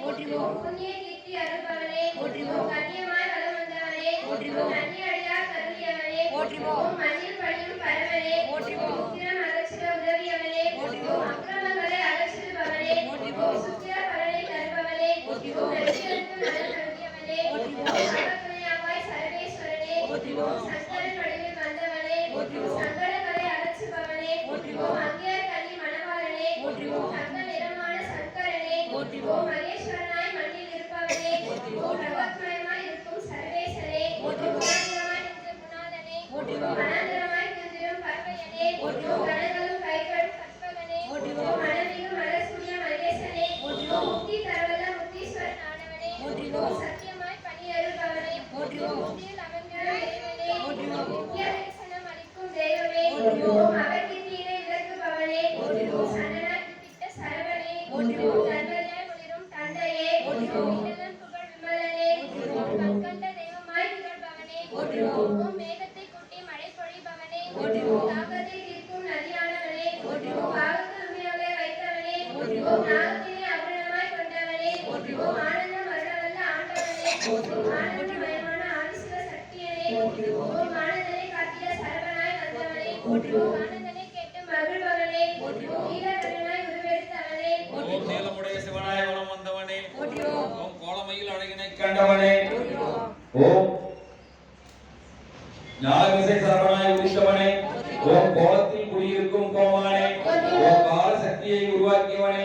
ஓட்டிவோம் புண்ணிய கீர்த்தி அருள்பவனே. ஓட்டிவோம் கண்ணியமாய் வளம் வந்தவனே. ஓட்டிவோம் ஓம் மண்ணில் பணியும் பரவனே ஓம் உக்கிரம் அகற்றிட உதவியவனே அக்கிரமங்களை அகற்றிடுபவனே பலனை தருபவனே நலன் நல்கியவனே சர்வேஸ்வரனே ஓம் சங்கரன் வடிவில் வந்தவனே ஓம் சங்கடங்களை அகற்றுபவனே ஓம் அங்கேயர் கனி மணவாளனே ஓம் தங்க நிறமான சங்கரனே ஓம் மகேஸ்வரனாய் மண்ணில் இருப்பவனே ஓம் பிரபத்மயமாய் இருக்கும் சர்வேசனே ஓம் குணாந்திரமாய் நின்ற குணாதனே ஆண்டவனே ஓம் காட்டிய சரவணாய் வந்தவனே ஓம் கோலத்தில் குடியிருக்கும் கோமானே ஓம் கால சக்தியை உருவாக்கியவனே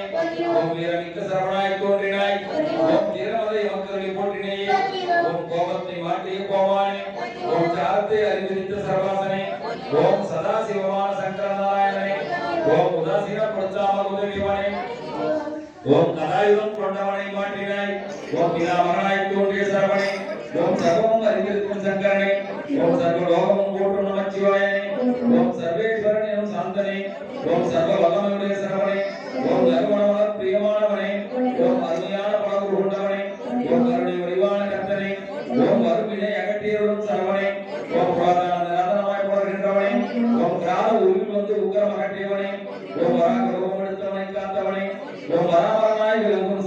ஓம் வீரமிக்க சரவணாய் தோன்றினாய் ஓம் வீரமதை மக்களை போற்றினேயே ஓம் கோபத்தை மாற்றிய கோமானே ஓம் சாரத்தை அறிவித்த சர்வாசனே ஓம் சதாசிவமான சங்கர நாராயணனே ஓம் உதாசீனப்படுத்தாமல் உதவியவனே ஓம் கதாயுதம் கொண்டவனை மாற்றினாய் ஓம் நிலாமரனாய் தோன்றிய சரவணே ஓம் சர்வமும் அறிந்திருக்கும் சங்கரனே ஓம் சர்வ லோகம் போற்றும் நமச்சிவாயனே ஓம் சர்வேஸ்வரன் எனும் சாந்தனே. ஓம் சர்வ வல்லமையுடைய சரவணே. ஓம் நறுமணமான பிரியமானவனே. ஓம் அருமையான பழகு கொண்டவனே ஓம் கருணை வடிவான கர்த்தனே. ஓம் வறுமையை அகற்றியவரும் சரவணே. ஓம் புராதன நிரந்தரமாய் போடுகின்றவனே ஓம் கிராம உருவில் வந்து உக்கரம் அகற்றியவனே ஓம் வராக ரூபம் எடுத்தவனை காத்தவனே. ஓம் வராமரனாய் விளங்கும்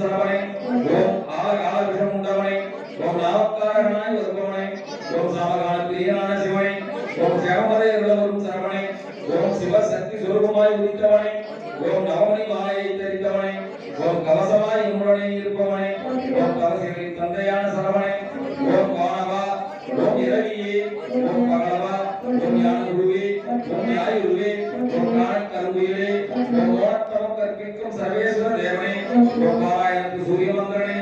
நாமக்காரனாய் வருபவனே ஓம் சாமகான பிரியனான சிவனே ஓம் ஜெகமதை அருளவரும் சரவணே ஓம் சிவசக்தி சுரூபமாய் உதித்தவனே ஓம் நவமணி மாலையை தெரிந்தவனே ஓம் கவசமாய் உன்னுடனே இருப்பவனே ஓம் கவசங்களின் தந்தையான சரவணே ஓம் வானவா ஓம் இரவியே ஓம் பகலவா ஓம் ஞான குருவே ஓம் ஞாய குருவே ஓம் ஞான கருங்குயிலே ஓம் ஓணத்தமம் கற்பிக்கும் சர்வேஸ்வர தேவனே ஓம் பாராயணத்து சூரிய மந்திரனே